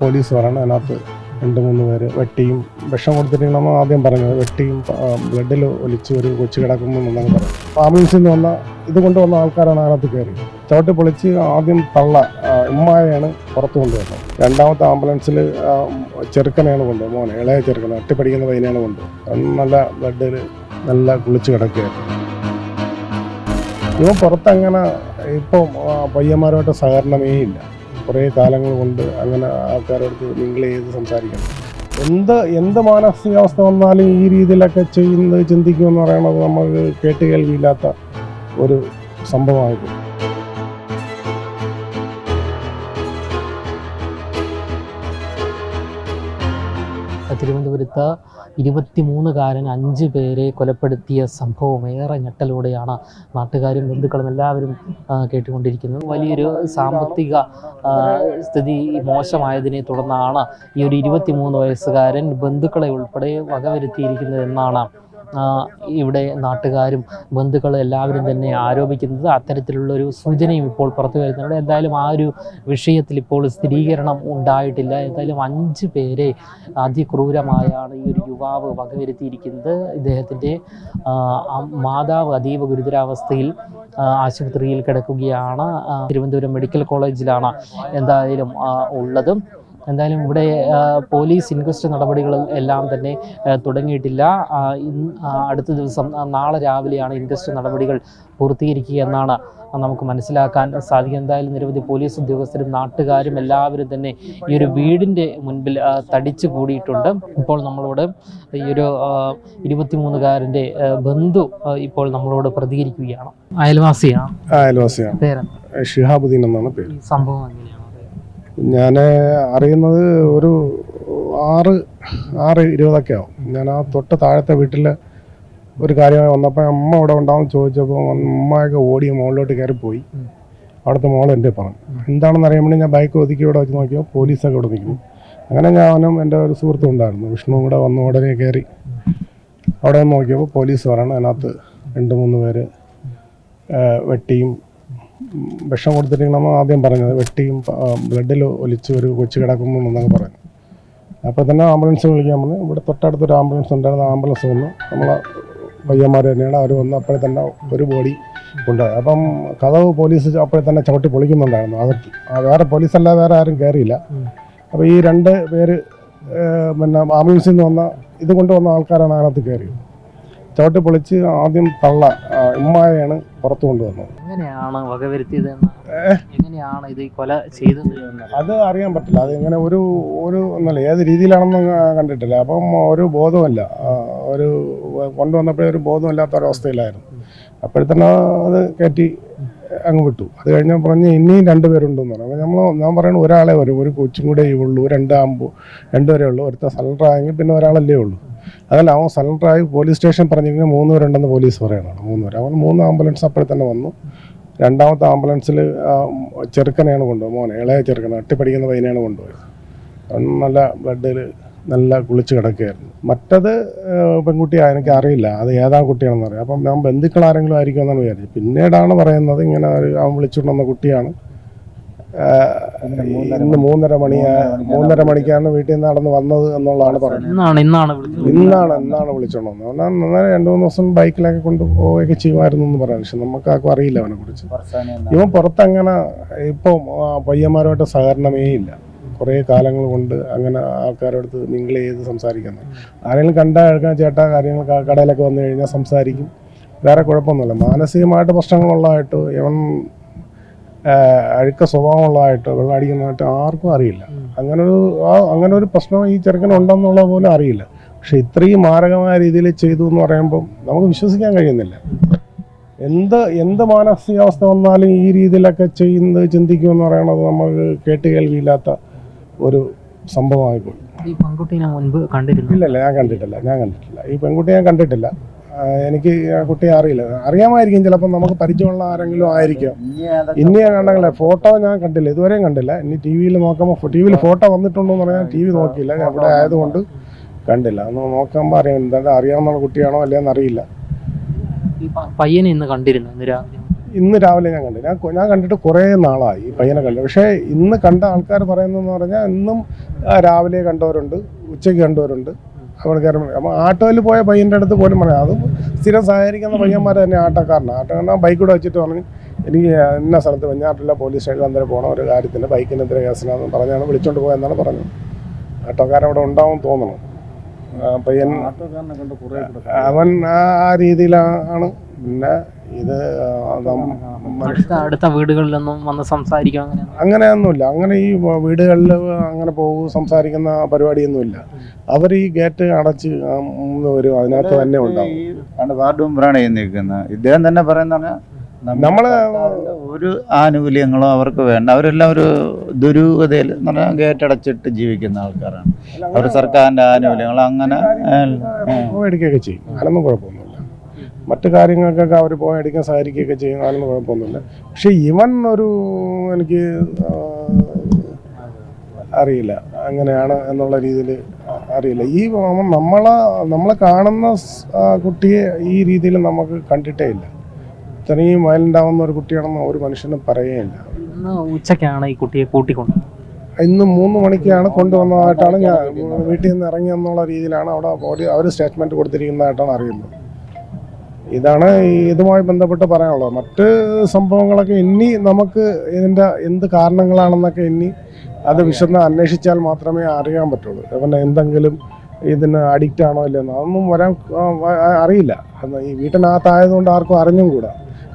Police പറയണം അതിനകത്ത് രണ്ട് മൂന്ന് പേര് വെട്ടിയും വിഷം കൊടുത്തിട്ടുണ്ടെന്ന് ആദ്യം പറഞ്ഞത് വെട്ടിയും ബ്ലഡിൽ ഒലിച്ച് ഒരു കൊച്ചു കിടക്കുമ്പോൾ എന്നൊക്കെ പറയും. ആംബുലൻസിൽ നിന്ന് വന്ന ഇത് കൊണ്ടുവന്ന ആൾക്കാരാണ് അതിനകത്ത് കയറി. ചവിട്ടി പൊളിച്ച് ആദ്യം തള്ള ഉമ്മായാണ് പുറത്തു കൊണ്ടുവന്നത് രണ്ടാമത്തെ ആംബുലൻസിൽ ചെറുക്കനെയാണ് കൊണ്ടുപോകുന്നത് മോനെ ഇളയ ചെറുക്കനെ ഒറ്റപ്പടിക്കുന്ന പയ്യനെയാണ് കൊണ്ടുപോകുന്നത് നല്ല ബ്ലഡിൽ നല്ല കുളിച്ച് കിടക്കുകയായിരുന്നു. ഇവ പുറത്തങ്ങനെ ഇപ്പം പയ്യന്മാരുമായിട്ട് സഹകരണമേ ഇല്ല. കുറേ കാലങ്ങൾ കൊണ്ട് അങ്ങനെ ആൾക്കാരോട് മിങ്കിൾ ചെയ്ത് സംസാരിക്കണം. എന്ത് എന്ത് മാനസികാവസ്ഥ വന്നാലും ഈ രീതിയിലൊക്കെ ചെയ്യുന്നത് ചിന്തിക്കുമെന്ന് പറയുന്നത് നമുക്ക് കേട്ടുകേൾവിയില്ലാത്ത ഒരു സംഭവമായിട്ട് തിരുവനന്തപുരത്ത് ഇരുപത്തിമൂന്നുകാരൻ അഞ്ച് പേരെ കൊലപ്പെടുത്തിയ സംഭവം ഏറെ ഞെട്ടലോടെയാണ് നാട്ടുകാരും ബന്ധുക്കളും എല്ലാവരും കേട്ടുകൊണ്ടിരിക്കുന്നത്. വലിയൊരു സാമ്പത്തിക സ്ഥിതി മോശമായതിനെ തുടർന്നാണ് ഈ ഒരു ഇരുപത്തിമൂന്ന് വയസ്സുകാരൻ ബന്ധുക്കളെ ഉൾപ്പെടെ വകവരുത്തിയിരിക്കുന്നത് എന്നാണ് ഇവിടെ നാട്ടുകാരും ബന്ധുക്കളും എല്ലാവരും തന്നെ ആരോപിക്കുന്നത് അത്തരത്തിലുള്ളൊരു സൂചനയും ഇപ്പോൾ പുറത്തു വരുന്നുണ്ട്. എന്തായാലും ആ ഒരു വിഷയത്തിൽ ഇപ്പോൾ സ്ഥിരീകരണം ഉണ്ടായിട്ടില്ല. എന്തായാലും അഞ്ച് പേരെ അതിക്രൂരമായാണ് ഈ ഒരു യുവാവ് വകവരുത്തിയിരിക്കുന്നത്. ഇദ്ദേഹത്തിന്റെ മാതാവ് അതീവ ഗുരുതരാവസ്ഥയിൽ ആശുപത്രിയിൽ കിടക്കുകയാണ്. തിരുവനന്തപുരം മെഡിക്കൽ കോളേജിലാണ് എന്തായാലും ഉള്ളത്. എന്തായാലും ഇവിടെ പോലീസ് ഇൻക്വസ്റ്റ് നടപടികൾ എല്ലാം തന്നെ തുടങ്ങിയിട്ടില്ല. അടുത്ത ദിവസം നാളെ രാവിലെയാണ് ഇൻക്വസ്റ്റ് നടപടികൾ പൂർത്തീകരിക്കുക എന്നാണ് നമുക്ക് മനസ്സിലാക്കാൻ സാധിക്കും. എന്തായാലും നിരവധി പോലീസ് ഉദ്യോഗസ്ഥരും നാട്ടുകാരും എല്ലാവരും തന്നെ ഈ ഒരു വീടിന്റെ മുൻപിൽ തടിച്ചു കൂടിയിട്ടുണ്ട്. ഇപ്പോൾ നമ്മളോട് ഈ ഒരു ഇരുപത്തിമൂന്നുകാരന്റെ ബന്ധു ഇപ്പോൾ നമ്മളോട് പ്രതികരിക്കുകയാണ്. അയൽവാസിയാണ് അയൽവാസിയാണ് പേരെന്താ? ഷിഹാബുദ്ദീൻ എന്നാണ് പേര്. സംഭവം എങ്ങനെയാണ് ഞാൻ അറിയുന്നത് ഒരു ആറ് ആറ് ഇരുപതൊക്കെ ആവും. ഞാൻ ആ തൊട്ട് താഴത്തെ വീട്ടിൽ ഒരു കാര്യമായി വന്നപ്പോൾ അമ്മ അവിടെ ഉണ്ടാവും ചോദിച്ചപ്പോൾ അമ്മയൊക്കെ ഓടി മുകളിലോട്ട് കയറി പോയി ഉം. അവിടുത്തെ മോൾ എന്റെ പറഞ്ഞു. എന്താണെന്ന് അറിയുമ്പോൾ ഞാൻ ബൈക്ക് ഒതുക്കി ഇവിടെ വെച്ച് നോക്കിയോ പോലീസൊക്കെ ഇവിടെ നിൽക്കുന്നു. അങ്ങനെ ഞാനും എന്റെ ഒരു സുഹൃത്തും ഉണ്ടായിരുന്നു. വിഷ്ണു കൂടെ വന്ന് ഉടനെ കയറി അവിടെ നോക്കിയപ്പോൾ പോലീസ് പറയണം അതിനകത്ത് രണ്ട് മൂന്ന് പേര് വെട്ടിയും വിഷം കൊടുത്തിട്ടുണ്ടെന്ന് ആദ്യം പറഞ്ഞത് വെട്ടിയും ബ്ലഡിൽ ഒലിച്ച് ഒരു കൊച്ചു കിടക്കുന്നു എന്നൊക്കെ പറഞ്ഞു അപ്പോൾ തന്നെ ആംബുലൻസ് വിളിക്കാൻ പറഞ്ഞു ഇവിടെ തൊട്ടടുത്തൊരു ആംബുലൻസ് ഉണ്ടായിരുന്നു ആംബുലൻസ് വന്നു. നമ്മളെ പയ്യന്മാർ തന്നെയാണ് അവർ വന്ന് അപ്പോഴേ തന്നെ ഒരു ബോഡി കൊണ്ടുപോയി അപ്പം കഥവ് പോലീസ് അപ്പോഴേ തന്നെ ചവിട്ടി പൊളിക്കുന്നുണ്ടായിരുന്നു അകത്ത്. വേറെ പോലീസല്ല വേറെ ആരും കയറിയില്ല. അപ്പോൾ ഈ രണ്ട് പേര് പിന്നെ ആംബുലൻസിൽ നിന്ന് വന്ന ഇത് കൊണ്ടുവന്ന ആൾക്കാരാണ് അതിനകത്ത് കയറിയത്. ചവിട്ടി പൊളിച്ച് ആദ്യം തള്ള ഉമ്മായാണ് പുറത്തു കൊണ്ടുവന്നത്. എങ്ങനെയാണ് എങ്ങനെയാണ് ഇത് കൊല ചെയ്തത് അത് അറിയാൻ പറ്റില്ല. അത് ഇങ്ങനെ ഒരു ഒരു ഒന്നല്ല ഏത് രീതിയിലാണെന്ന് കണ്ടിട്ടില്ല. അപ്പം ഒരു ബോധമല്ല ഒരു കൊണ്ടുവന്നപ്പോഴേ ഒരു ബോധമില്ലാത്ത ഒരവസ്ഥയിലായിരുന്നു അപ്പോഴത്തന്നെ അത് കയറ്റി അങ്ങ് വിട്ടു. അത് കഴിഞ്ഞ് പറഞ്ഞ് ഇനിയും രണ്ട് പേരുണ്ടെന്ന് പറഞ്ഞു. അപ്പോൾ നമ്മൾ ഞാൻ പറയുന്നത് ഒരാളെ വരും. ഒരു കൊച്ചും കൂടെ ഉള്ളൂ രണ്ടാകുമ്പോൾ രണ്ടുപേരേ ഉള്ളൂ. ഒരുത്ത സലണ്ടർ ആയെങ്കിൽ പിന്നെ ഒരാളല്ലേ ഉള്ളൂ. അതല്ല അവൻ സലണ്ടർ ആയി പോലീസ് സ്റ്റേഷൻ പറഞ്ഞെങ്കിൽ മൂന്ന് പേരുണ്ടെന്ന് പോലീസ് പറയണം മൂന്ന് പേര്. അവൻ മൂന്ന് ആംബുലൻസ് അപ്പോഴെ തന്നെ വന്നു. രണ്ടാമത്തെ ആംബുലൻസിൽ ചെറുക്കനെയാണ് കൊണ്ടുപോയത്. മോനെ ഇളയ ചെറുക്കനെ അട്ടിപ്പടിക്കുന്ന പയ്യനെയാണ് കൊണ്ടുപോയത്. നല്ല ബ്ലഡിൽ നല്ല കുളിച്ച് കിടക്കുകയായിരുന്നു. മറ്റത് പെൺകുട്ടിയാണ് എനിക്ക് അറിയില്ല. അത് ഏതാ കുട്ടിയാണെന്ന് അറിയാം. അപ്പം ഞാൻ ബന്ധുക്കൾ ആരെങ്കിലും ആയിരിക്കും എന്നാണ് വിചാരിച്ചത്. പിന്നീടാണ് പറയുന്നത് ഇങ്ങനെ ഒരു അവൻ വിളിച്ചുകൊണ്ടുവന്ന കുട്ടിയാണ്. ഇന്ന് മൂന്നര മണി. മൂന്നര മണിക്കാണ് വീട്ടിൽ നിന്ന് നടന്ന് വന്നത് എന്നുള്ളതാണ് പറയുന്നത്. ഇന്നാണ് ഇന്നാണ് എന്നാണ് അവൻ അന്നേരം രണ്ടു മൂന്ന് ദിവസം ബൈക്കിലൊക്കെ കൊണ്ടുപോവുകയൊക്കെ ചെയ്യുമായിരുന്നു എന്ന് പറയാം. പക്ഷെ നമുക്ക് ആർക്കും അറിയില്ല അവനെ കുറിച്ച്. ഇവൻ പുറത്തങ്ങനെ ഇപ്പം പയ്യന്മാരുമായിട്ട് സഹകരണമേ ഇല്ല. കുറേ കാലങ്ങൾ കൊണ്ട് അങ്ങനെ ആൾക്കാരോട് മിങ്കിൾ ചെയ്ത് സംസാരിക്കുന്നത് ആരെങ്കിലും കണ്ട ചേട്ടാ കാര്യങ്ങൾ കടയിലൊക്കെ വന്നു കഴിഞ്ഞാൽ സംസാരിക്കും. വേറെ കുഴപ്പമൊന്നുമില്ല. മാനസികമായിട്ട് പ്രശ്നങ്ങളുള്ളതായിട്ട് ഇവൻ അഴുക്ക സ്വഭാവമുള്ളതായിട്ട് വെള്ളം അടിക്കുന്നതായിട്ട് ആർക്കും അറിയില്ല. അങ്ങനെ ഒരു അങ്ങനെ ഒരു പ്രശ്നം ഈ ചെറുക്കനുണ്ടെന്നുള്ള പോലും അറിയില്ല. പക്ഷെ ഇത്രയും മാരകമായ രീതിയിൽ ചെയ്തു എന്ന് പറയുമ്പം നമുക്ക് വിശ്വസിക്കാൻ കഴിയുന്നില്ല. എന്ത് എന്ത് മാനസികാവസ്ഥ വന്നാലും ഈ രീതിയിലൊക്കെ ചെയ്യുന്നത് ചിന്തിക്കുമെന്ന് പറയുന്നത് നമുക്ക് കേട്ടുകേൾവിയില്ലാത്ത ഒരു സംഭവമായിപ്പോയി. ഈ മുൻപ് കണ്ടിരുന്നു ഇല്ലല്ല ഞാൻ കണ്ടിട്ടില്ല ഞാൻ കണ്ടിട്ടില്ല. ഈ പെൺകുട്ടിയെ ഞാൻ കണ്ടിട്ടില്ല. എനിക്ക് ആ കുട്ടിയെ അറിയില്ല. അറിയാമായിരിക്കും ചിലപ്പോൾ നമുക്ക് പരിചയമുള്ള ആരെങ്കിലും ആയിരിക്കും. ഇനി ഞാൻ കണ്ടെങ്കിലേ ഫോട്ടോ ഞാൻ കണ്ടില്ല ഇതുവരെയും കണ്ടില്ല. ഇനി ടി വിയിൽ നോക്കുമ്പോൾ ടി വിയിൽ ഫോട്ടോ വന്നിട്ടുണ്ടോ എന്ന് പറഞ്ഞാൽ ടി വി നോക്കിയില്ല. ഞാൻ ഇവിടെ ആയതുകൊണ്ട് കണ്ടില്ല. അന്ന് നോക്കുമ്പോൾ അറിയാം എന്താ അറിയാവുന്ന കുട്ടിയാണോ അല്ലേന്ന് അറിയില്ല. പയ്യനെ ഇന്ന് കണ്ടിരുന്നു ഇന്ന് രാവിലെ ഇന്ന് രാവിലെ ഞാൻ കണ്ടു ഞാൻ ഞാൻ കണ്ടിട്ട് കുറേ നാളായി ഈ പയ്യനെ കണ്ടു. പക്ഷേ ഇന്ന് കണ്ട ആൾക്കാർ പറയുന്നതെന്ന് പറഞ്ഞാൽ ഇന്നും രാവിലെ കണ്ടവരുണ്ട് ഉച്ചയ്ക്ക് കണ്ടവരുണ്ട്. ആൾക്കാർ അപ്പം ആട്ടോയിൽ പോയ പയ്യന്റെ അടുത്ത് പോലും പറയാം. അതും സ്ഥിരം സഹകരിക്കുന്ന പയ്യന്മാർ തന്നെ ആട്ടോക്കാരനാണ്. ആട്ടോക്കാരൻ ബൈക്ക് കൂടെ വെച്ചിട്ട് പറഞ്ഞു എനിക്ക് ഇന്ന സ്ഥലത്ത് വെഞ്ഞാട്ടില്ല പോലീസ് സ്റ്റേഷനിൽ അന്നേരം പോകണം ഒരു കാര്യത്തിന് ബൈക്കിനെതിരെ കേസിനാന്ന് പറഞ്ഞാണ് വിളിച്ചോണ്ട് പോയെന്നാണ് പറഞ്ഞത്. ആട്ടോക്കാരൻ അവിടെ ഉണ്ടാവും തോന്നണം. പയ്യൻ അവൻ ആ ആ രീതിയിലാണ്. പിന്നെ ഇത് ആ, അടുത്ത വീടുകളിലൊന്നും വന്ന് സംസാരിക്കും അങ്ങനെ? അങ്ങനെയൊന്നുമില്ല. അങ്ങനെ ഈ വീടുകളിൽ അങ്ങനെ പോകും സംസാരിക്കുന്ന പരിപാടിയൊന്നുമില്ല. അവർ ഈ ഗേറ്റ് അടച്ച് വരും അതിനകത്ത് തന്നെ ഉണ്ടാവും. ആണ് വാർഡ് മെമ്പറാണ് ഈ നിൽക്കുന്നത്. ഇദ്ദേഹം തന്നെ പറയുന്നതാണ് നമ്മൾ ഒരു ആനുകൂല്യങ്ങളോ അവർക്ക് വേണ്ട. അവരെല്ലാം ഒരു ദുരൂഹതയിൽ എന്ന് പറഞ്ഞാൽ ഗേറ്റ് അടച്ചിട്ട് ജീവിക്കുന്ന ആൾക്കാരാണ്. അവർ സർക്കാരിന്റെ ആനുകൂല്യങ്ങൾ അങ്ങനെ മേടിക്കുകയൊക്കെ ചെയ്യും. അതൊന്നും കുഴപ്പമൊന്നുമില്ല. മറ്റു കാര്യങ്ങൾക്കൊക്കെ അവർ പോയി അടിക്കാൻ സഹായിക്കുകയൊക്കെ ചെയ്യും അതിനൊന്നും കുഴപ്പമൊന്നുമില്ല പക്ഷെ ഇവൻ ഒരു എനിക്ക് അറിയില്ല. അങ്ങനെയാണ് എന്നുള്ള രീതിയിൽ അറിയില്ല. ഈ നമ്മൾ നമ്മളെ നമ്മളെ കാണുന്ന കുട്ടിയെ ഈ രീതിയിൽ നമുക്ക് കണ്ടിട്ടേ ഇല്ല. ഇത്രയും വയലന്റ് ആവുന്ന ഒരു കുട്ടിയാണെന്ന് ഒരു മനുഷ്യനും പറയുകയില്ല ഉച്ചക്കാണ് ഈ കുട്ടിയെ കൂട്ടിക്കൊണ്ട് ഇന്ന് മൂന്ന് മണിക്കാണ് കൊണ്ടുവന്നതായിട്ടാണ് ഞാൻ വീട്ടിൽ നിന്ന് ഇറങ്ങി എന്നുള്ള രീതിയിലാണ് അവിടെ ബോഡി അവർ സ്റ്റേറ്റ്മെന്റ് കൊടുത്തിരിക്കുന്നതായിട്ടാണ് അറിയുന്നത്. ഇതാണ് ഇതുമായി ബന്ധപ്പെട്ട് പറയാനുള്ളത്. മറ്റ് സംഭവങ്ങളൊക്കെ ഇനി നമുക്ക് ഇതിന്റെ എന്ത് കാരണങ്ങളാണെന്നൊക്കെ ഇനി അത് വിശദം അന്വേഷിച്ചാൽ മാത്രമേ അറിയാൻ പറ്റുള്ളൂ. പിന്നെ എന്തെങ്കിലും ഇതിന് അഡിക്റ്റ് ആണോ ഇല്ലെന്ന് അതൊന്നും വരാൻ അറിയില്ല. ഈ വീട്ടിനകത്തായതുകൊണ്ട് ആർക്കും അറിഞ്ഞും കൂടാ.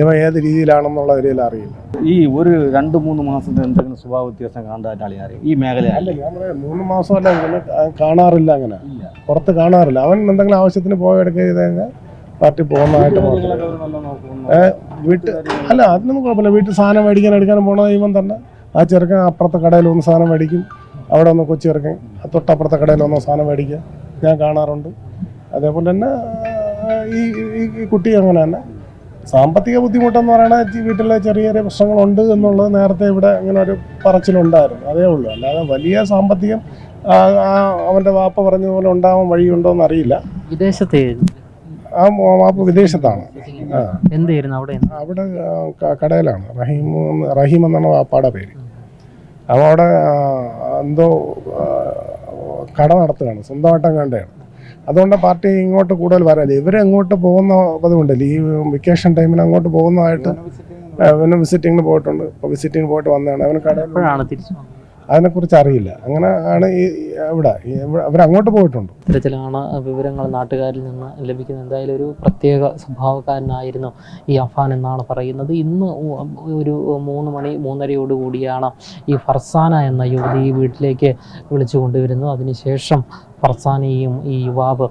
ഇവ ഏത് രീതിയിലാണെന്നുള്ള രീതിയിൽ അറിയില്ല. ഈ ഒരു രണ്ട് മൂന്ന് മാസത്തിന് എന്തെങ്കിലും സ്വഭാവ വ്യത്യാസം കാണാൻ അറിയാം ഈ മേഖല അല്ല ഞാൻ പറയാം മൂന്ന് മാസമല്ല അല്ല കാണാറില്ല അങ്ങനെ. പുറത്ത് കാണാറില്ല. അവൻ എന്തെങ്കിലും ആവശ്യത്തിന് ചെയ്ത് കഴിഞ്ഞാൽ പാർട്ടി പോകുന്നതായിട്ട് മാത്രം വീട്ടിൽ അല്ല അതിനൊന്നും കുഴപ്പമില്ല. വീട്ടിൽ സാധനം മേടിക്കാൻ എടുക്കാൻ പോണ ദൈവം തന്നെ. ആ ചെറുക്കൻ അപ്പുറത്തെ കടയിൽ ഒന്ന് സാധനം മേടിക്കും. അവിടെ ഒന്ന് കൊച്ചു ചെറുക്കൻ ആ തൊട്ടപ്പുറത്തെ കടയിൽ ഒന്ന് സാധനം മേടിക്കുക. ഞാൻ കാണാറുണ്ട്. അതേപോലെ തന്നെ ഈ ഈ- കുട്ടി അങ്ങനെ തന്നെ. സാമ്പത്തിക ബുദ്ധിമുട്ടെന്ന് പറയുന്നത് വീട്ടിലെ ചെറിയ ചെറിയ പ്രശ്നങ്ങളുണ്ട് എന്നുള്ളത് നേരത്തെ ഇവിടെ ഇങ്ങനെ ഒരു പറച്ചിലുണ്ടായിരുന്നു. അതേ ഉള്ളൂ. അല്ലാതെ വലിയ സാമ്പത്തികം അവന്റെ വാപ്പ പറഞ്ഞതുപോലെ ഉണ്ടാവാൻ വഴിയുണ്ടോ എന്ന് അറിയില്ല വിദേശത്തെ ആ മാപ്പ് വിദേശത്താണ്. എന്തായിരുന്നു അവിടെ? അവിടെ കടയിലാണ്. റഹീം റഹീം എന്നാണ് വാപ്പാടെ പേര്. അവൻ അവിടെ എന്തോ കട നടത്തുകയാണ്. സ്വന്തമായിട്ടും കണ്ടതാണ് അതുകൊണ്ട് പാർട്ടി ഇങ്ങോട്ട് കൂടുതൽ ഇവർ ഇവരെങ്ങോട്ട് പോകുന്ന പതിവുണ്ടല്ലോ ഈ വെക്കേഷൻ ടൈമിൽ അങ്ങോട്ട് പോകുന്നതായിട്ട് അവന് വിസിറ്റിങ്ങിന് പോയിട്ടുണ്ട്. ഇപ്പോൾ വിസിറ്റിങ്ങിന് പോയിട്ട് വന്നതാണ്. അവന് കടയിൽ എപ്പോഴാണ് തിരിച്ചു വന്നത്? അതിനെക്കുറിച്ച് അറിയില്ല. അങ്ങനെ ആണ് ഈ ഇവിടെ അവരങ്ങോട്ട് പോയിട്ടുണ്ട്. ഇത്തരത്തിലാണ് വിവരങ്ങൾ നാട്ടുകാരിൽ നിന്ന് ലഭിക്കുന്നത്. എന്തായാലും ഒരു പ്രത്യേക സ്വഭാവക്കാരനായിരുന്നു ഈ അഫാൻ എന്നാണ് പറയുന്നത്. ഇന്ന് ഒരു മൂന്ന് മണി മൂന്നരയോട് കൂടിയാണ് ഈ ഫർസാന എന്ന യുവതി വീട്ടിലേക്ക് വിളിച്ചു കൊണ്ടുവരുന്നത്. അതിനുശേഷം ഫർസാനയും ഈ യുവാവ്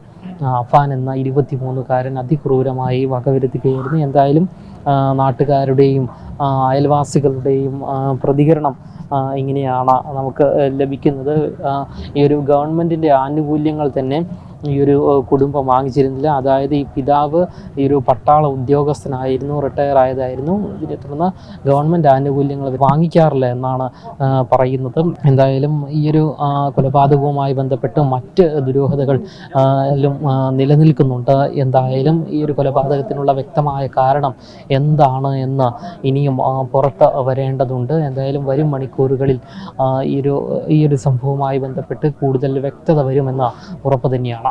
അഫാൻ എന്ന ഇരുപത്തിമൂന്നുകാരൻ അതിക്രൂരമായി വകവരുത്തുകയായിരുന്നു. എന്തായാലും നാട്ടുകാരുടെയും അയൽവാസികളുടെയും പ്രതികരണം ഇങ്ങനെയാണ് നമുക്ക് ലഭിക്കുന്നത്. ഈ ഒരു ഗവൺമെന്റിന്റെ ആനുകൂല്യങ്ങൾ തന്നെ ഈ ഒരു കുടുംബം വാങ്ങിച്ചിരുന്നില്ല. അതായത് ഈ പിതാവ് ഈ ഒരു പട്ടാള ഉദ്യോഗസ്ഥനായിരുന്നു റിട്ടയർ ആയതായിരുന്നു. ഇതിനെ തുടർന്ന് ഗവൺമെന്റ് ആനുകൂല്യങ്ങൾ വാങ്ങിക്കാറില്ല എന്നാണ് പറയുന്നത്. എന്തായാലും ഈ ഒരു കൊലപാതകവുമായി ബന്ധപ്പെട്ട് മറ്റ് ദുരൂഹതകൾ നിലനിൽക്കുന്നുണ്ട്. എന്തായാലും ഈ ഒരു കൊലപാതകത്തിനുള്ള വ്യക്തമായ കാരണം എന്താണ് എന്ന് ഇനിയും പുറത്ത് വരേണ്ടതുണ്ട്. എന്തായാലും വരും മണിക്കൂറുകളിൽ ഈ ഒരു ഈ ഒരു സംഭവവുമായി ബന്ധപ്പെട്ട് കൂടുതൽ വ്യക്തത വരുമെന്ന ഉറപ്പ് തന്നെയാണ്.